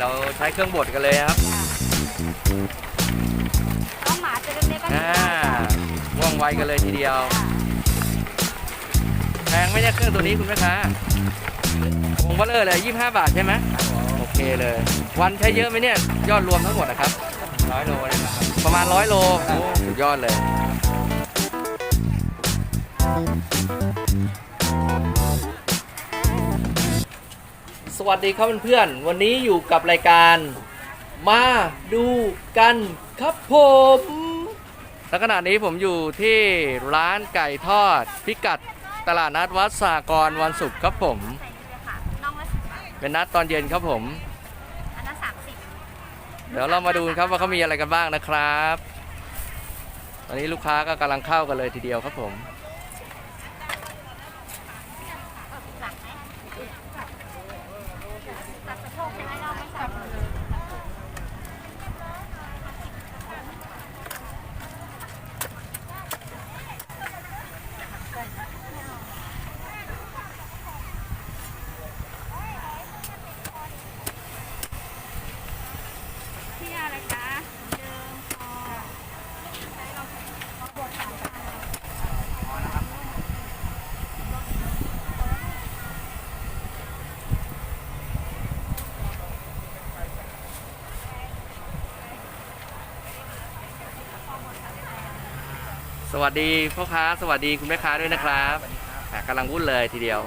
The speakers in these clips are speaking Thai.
เราใช้เครื่องบดกันเลยครับน้องหมาตัวเล็กๆก็มีอ่าได้จ้ะว่องไวกันเลยทีเดียวแพงไหม่ใช่เครื่องตัวนี้คุณแม่ค้าวงเบลเลอร์เลย25 บาทใช่ไหมโอเคเลย วันใช้เยอะไหมเนี่ยยอดรวมทั้งหมดนะครับร้อยโลเลยนะครับประมาณร้อยโลโอ้สุดยอดเลย วัสดีครับเพื่อนๆ วันนี้อยู่กับรายการ มาดูกันครับผมและขณะนี้ผมอยู่ที่ร้านไก่ทอด พิกัดตลาดนัดวัดสากรณ์วันศุกร์ครับผมใส่เลยค่ะน้องละสิบบาทเป็นนัดตอนเย็นครับผมอันละสามสิบเดี๋ยวเรามาดูกันครับว่าเขามีอะไรกันบ้างนะครับตอนนี้ลูกค้าก็กำลังเข้ากันเลยทีเดียวครับผม สั่งไหมตัดสะโพกใช่ไหมเราไม่สั่งเลย พี่อะไรจ๊ะเดิมพอใช้เราเราบดสามจาน ส วัสดีพ่อค้าสวัสดีคุณแม่ค้าด้วยนะครับอะกำลังวุ่นเลยทีเดียว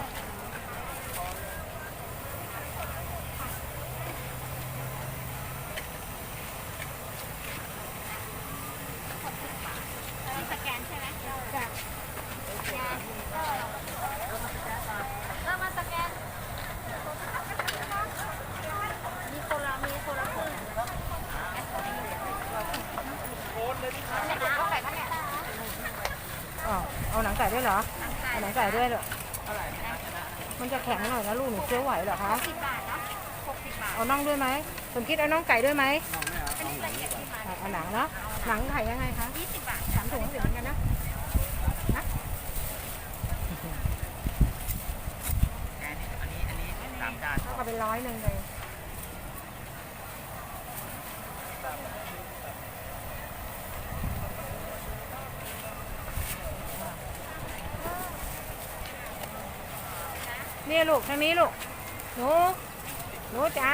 มีสแกนใช่ไหมจ้ะสแกนเออเออมาสแกน มีคนละมีคนละครึ่งเอาไก่ข้างเนี่ย อ๋อเอาหนังไก่ด้วยเหรอ เอาหนังไก่ด้วยเหรอมันจะแข็งหน่อยนะลูกหนูเคี้ยวไหวเหรอคะสิบบาทเนาะหกสิบบาทเอาน่องด้วยไหมสมคิดเอาน่องไก่ด้วยไหมอันนี้ละเอียดที่มาอะเอาหนังเนาะหนังไก่ยังไงคะยี่สิบบาทสามถุงเหมือนกันนะอันนี้อันนี้สามจานเอาไปร้อยหนึ่งเลย นี่ลูกทางนี้ลูก หนู หนูจ๋า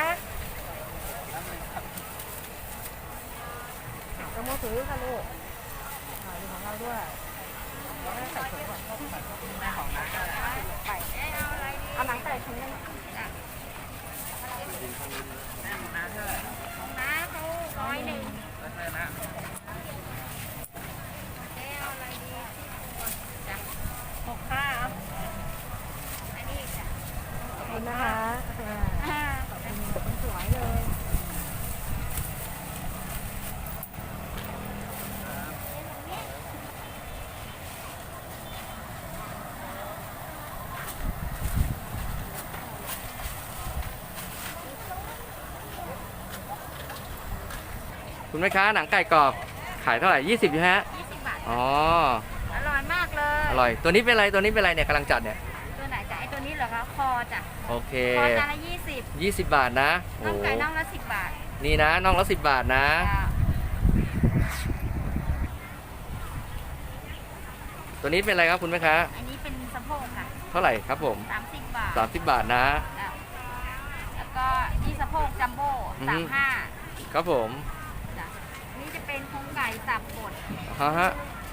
จะมือถือค่ะลูกอ่าดูของเราด้วยเอาไว้ใส่ถุงก่อนไก่เอาหนังไก่ถุงนึงของน้าเขาร้อยหนึ่งเจ๊เอาอะไรดีจ้ะหกห้าเอาอันนี้จ้ะ ขอบคุณ นะคะอ่าอ่าขอบคุณคนสวยเลยคุณแม่ค้าหนังไก่กรอบขายเท่าไหร่20ใช่ไหมฮะยี่สิบบาท อ๋อ อร่อยมากเลย อร่อย ตัวนี้เป็นอะไร ตัวนี้เป็นอะไรเนี่ยกำลังจัดเนี่ย เหรอคะ คอจ้ะ โอเค คอจานละยี่สิบ20 บาทนะโอ้น่องไก่น่องละสิบบาทนี่นะน้องละ10 บาทนะ จ้ะตัวนี้เป็นอะไรครับคุณแม่ค้าอันนี้เป็นสะโพกค่ะเท่าไหร่ครับผม สามสิบบาท30 บาทนะ จ้ะแล้วก็นี่สะโพกจัมโบ้อือฮึ สามห้าครับผมจ้ะอันนี่จะเป็นโครงไก่สับบด ฮะฮะ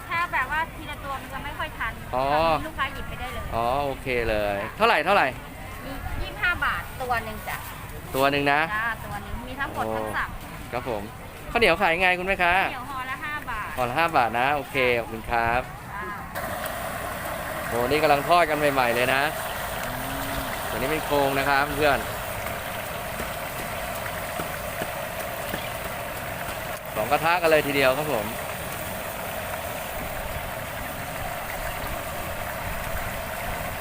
ถ้าแบบว่าทีละตัวมันจะไม่ค่อยทันอ๋อตอนนี้ลูกค้า อ๋อโอเคเลย เท่าไหร่เท่าไหร่ มียี่สิบห้าบาทตัวหนึ่งจ้ะตัวหนึ่งนะ จ้าตัวหนึ่งมีทั้งบดโอ้ทั้งสับครับผมข้าวเหนียวขายยังไงคุณแม่ค้าเดี๋ยวห่อละห้าบาทห่อละห้าบาทนะโอเคขอบคุณครับจ้าโหนี่กำลังทอดกันใหม่ๆเลยนะตัวนี้เป็นโครงนะครับเพื่อนสองกระทะกันเลยทีเดียวครับผม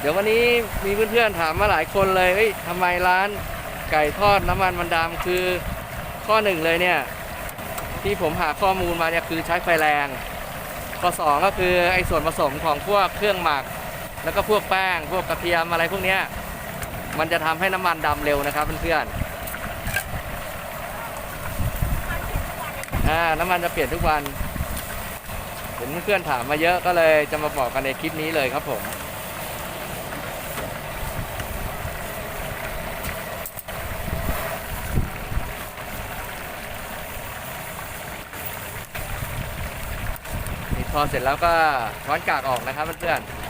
เดี๋ยววันนี้มีเพื่อนๆถามมาหลายคนเลยเฮ้ยทำไมร้านไก่ทอดน้ำมันมันดำคือข้อหนึ่งเลยเนี่ย ที่ผมหาข้อมูลมาเนี่ยคือใช้ไฟแรง ข้อสองก็คือไอ้ส่วนผสมของพวกเครื่องหมัก แล้วก็พวกแป้ง พวกกระเทียมอะไรพวกเนี้ยมันจะทำให้น้ำมันดำเร็วนะครับเพื่อนๆอ่าน้ำมันจะเปลี่ยนทุกวันเห็นเพื่อนๆถามมาเยอะก็เลยจะมาบอกกันในคลิปนี้เลยครับผม พอเสร็จแล้วก็ช้อนกากออกนะครับเพื่อนๆ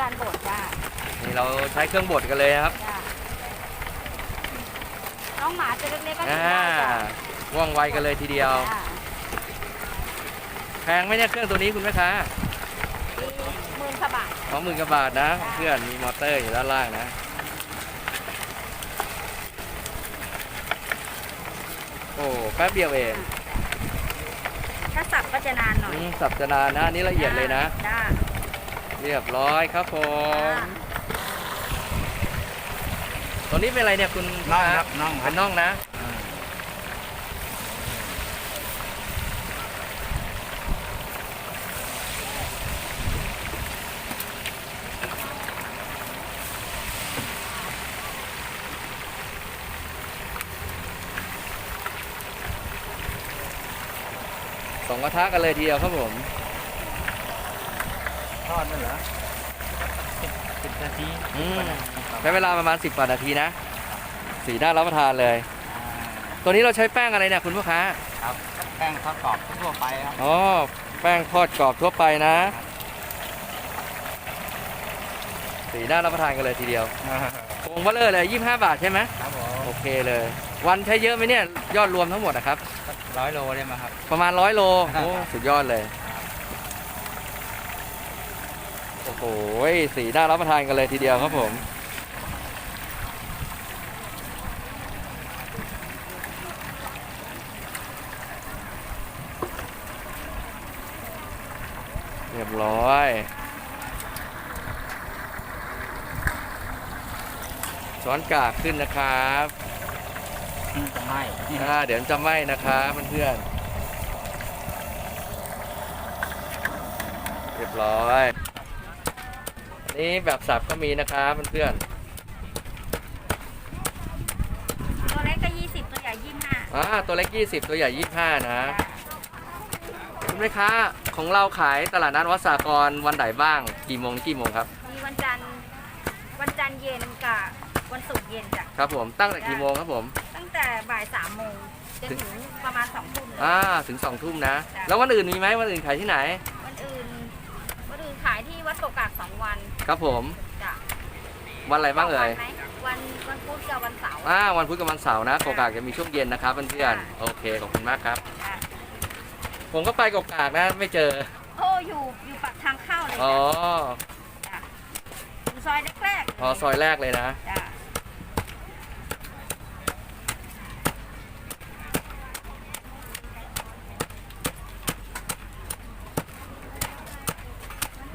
การบดจ้านี่เราใช้เครื่องบดกันเลยนะครับจ้าน้องหมาตัวเล็กๆก็กินอ่าได้จ้ะว่องไวกันเลยทีเดียว จ้าแพงไหมเนี่ยเครื่องตัวนี้คุณแม่ค้ามีหมื่นกว่าบาท สองหมื่นกว่าบาทนะเพื่อนมีมอเตอร์อยู่ด้านล่างนะ โอ้แป๊บเดียวเองถ้าสับก็จะนานหน่อยอืมสับจะนานนะอันนี่ละเอียดเลยนะ จ้า เรียบร้อยครับผมจ้าตัวนี้เป็นอะไรเนี่ยคุณน่องครับน่องครัเป็บนน่องนะอ่าสองกระทะกันเลยทีเดียวครับผม ทอดนั่นเหรอสิบสิบนาทีอืมสิบกว่านาทีครับใช้เวลาประมาณ 10กว่านาทีนะ สีน่ารับประทานเลยอ่าตัวนี้เราใช้แป้งอะไรเนี่ยคุณลูกค้า ครับแป้งทอดกรอบทั่วไปครับอ๋อ แป้งทอดกรอบทั่วไปนะ สีน่ารับประทานกันเลยทีเดียววงเบลเลอร์เลย25 บาทใช่ไหมครับผมโอเคเลย วันใช้เยอะไหมเนี่ย ยอดรวมทั้งหมดนะครับ ร้อยโลได้ไหมครับ ประมาณร้อยโลครับโอ้ สุดยอดเลย โอ้โหสีน่ารับประทานกันเลยทีเดียวครับผมเรียบร้อยช้อนกากขึ้นนะครับอืมจะไหม้อ่าเดี๋ยวจะไหม้นะครับเพื่อนๆเรียบร้อยอั นนี้แบบสับก็มีนะครับเพื่อนตัวเล็กก็ยี่สิบตัวใหญ่ยี่ห้าๆอ่าตัวเล็ก 20 ตัวใหญ่ 25 นะคุณแม่ค้าของเราขายตลาดนัดวัดสากรวันไหนบ้าง กี่โมงกี่โมงครับ มีวันจันทร์วันจันทร์เย็นกับวันศุกร์เย็นจ้ะครับผมตั้งแต่กี่โมงครับผม ตั้งแต่บ่ายสามโมงจนถึงประมาณสองทุ่มเลย อ่าถึง2ทุ่มนะ จ้ะ แล้ววันอื่นมีไหมวันอื่นขายที่ไหน วันอื่นวันอื่นขายที่วัดโกกากสองวัน ครับผม จ้ะวันอะไรบ้างเอ่ยวันไหมวันวันพุธกับวันเสาร์ อ่าวันพุธกับวันเสาร์นะโกกากจะมีช่วงเย็นนะครับเพื่อนค่ะๆโอเคขอบคุณมากครับ จ้ะ ผมก็ไปกกากนะไม่เจอโอ้อยู่อยู่ปากทางเข้าเลยอ๋อจ้ะจ้ะอยู่ซอยแรกๆอ๋อซอยแรกเลยนะ จ้ะ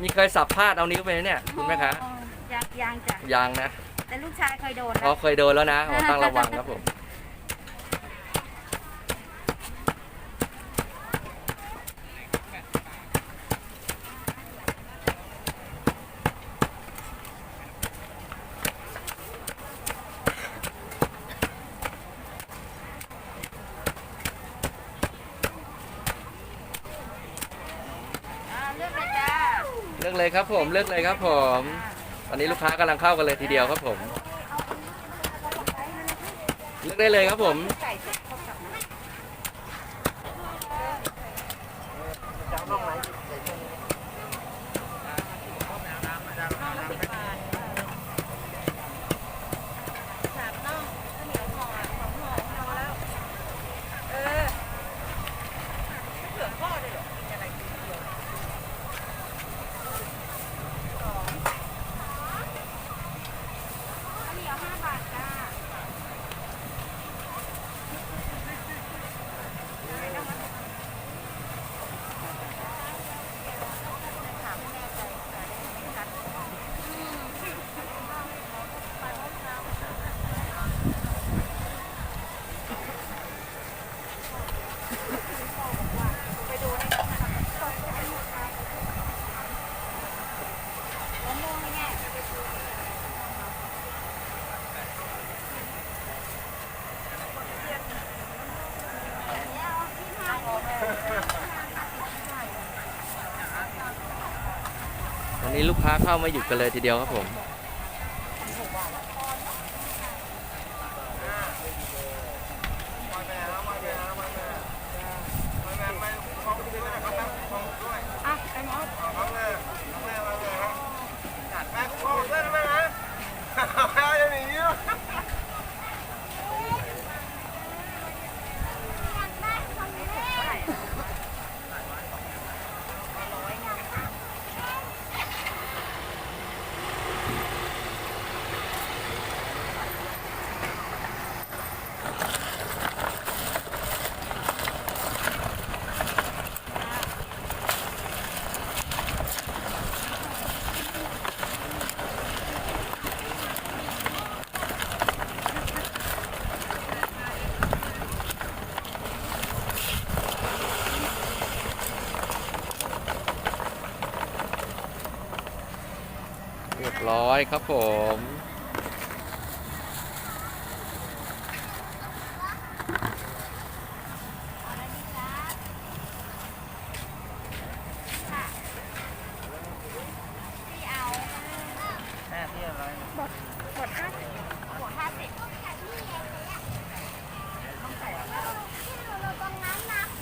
มีเคยสับพลาดเอานิ้วไปไหมเนี่ยคุณแม่คะโอ้ยังยังจ้ะยางนะ แต่ลูกชายเคยโดนอ๋อนะเคยโดนแล้วนะอ๋อต้องระวังครับผม อ่าเลือกเลยจ้า เลยครับผมเลือกเลยครับผมตอนนี้ลูกค้ากำลังเข้ากันเลยทีเดียวครับผม เลือกได้เลยครับผม ไก่สดเข้ากับน้ำ สามน่องข้าวเหนียวห่อสองห่อพอแล้ว เออเหลือพ่อเลยเหรอกินอะไรกินเดียวสองข้าวเหนียวห้าบาทจ้า นี้ลูกค้าเข้ามาหยุดกันเลยทีเดียวครับผม ครับผมที่เที่อะไรหมดห้าสิบหัวห้าสิบ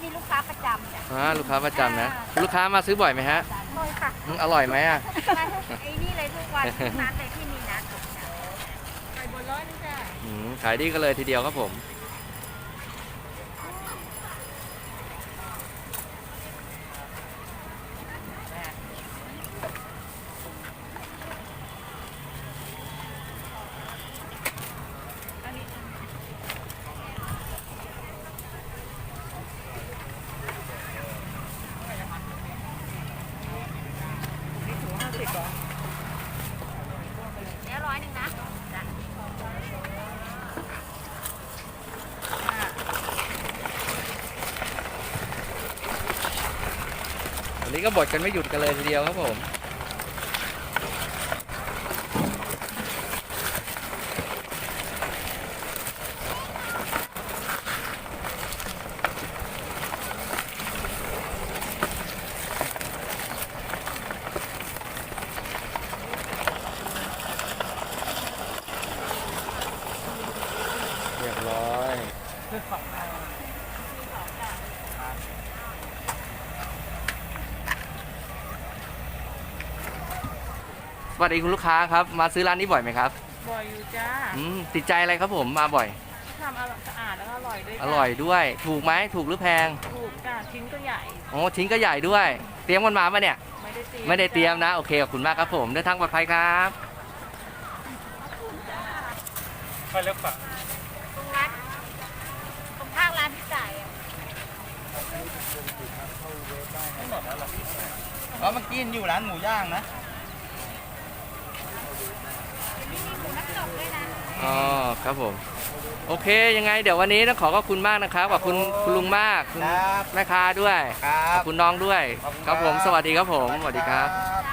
มีลูกค้าประจำจ้ะอ่าลูกค้าประจำนะ ลูกค้ามาซื้อบ่อยไหมฮะบ่อยค่ะอืมอร่อยไหมอะ มาทุก วันทุกนัดเลยที่มีนัดไก่บนร้อยนึงจ้ะ อืมขายดีกันเลยทีเดียวครับผม นี่ถุงห้าสิบเหรอ เนี้ยร้อยหนึ่งนะจ้ะ วันนี้ก็บดกันไม่หยุดกันเลยทีเดียวครับผม เรียบร้อย สวัสดีคุณลูกค้าครับ มาซื้อร้านนี้บ่อยไหมครับบ่อยอยู่จ้าอืมติดใจอะไรครับผมมาบ่อย ทำอร่อยสะอาดแล้วก็อร่อยด้วยอจ้ะร่อยด้วย ถูกไหมถูกหรือแพงถูกจ้าชิ้นก็ใหญ่โอ้ชิ้นก็ใหญ่ด้วย เตรียมกันมาปะเนี่ย ไม่ได้เตรียมไม่ได้เตรียมนะ โอเคขอบคุณมากครับผมเดินทางปลอดภัยครับไปเลือกฝั่งตรงร้านตรงข้างร้านที่จ่ายอะไม่หมดแล้วหรอเพราะเมื่อกี้อยู่ร้านหมูย่างนะ หมูน้ำตกด้วยนะอ๋อครับผม โอเคยังไง เดี๋ยววันนี้ต้องขอขอบคุณมากนะครับขอบคุณคุณลุงมากคุณครับแม่ค้าด้วย ครัขอบบคุณน้องด้วย ขอบคุณครับผมครับสวัสดีครับผม สวัสดีครับ จ้า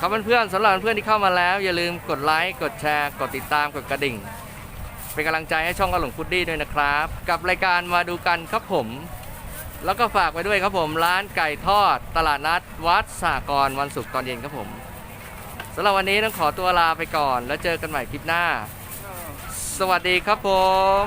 ครับเพื่อนๆสำหรับเพื่อนที่เข้ามาแล้ว อย่าลืมกดไลค์ กดแชร์ กดติดตาม กดกระดิ่ง เป็นกำลังใจให้ช่องกระหลงพุดดี้ด้วยนะครับ กับรายการมาดูกันครับผม แล้วก็ฝากไว้ด้วยครับผม ร้านไก่ทอด ตลาดนัดวัดสากรณ์วันศุกร์ตอนเย็นครับผม สำหรับวันนี้ต้องขอตัวลาไปก่อน แล้วเจอกันใหม่คลิปหน้า สวัสดีครับผม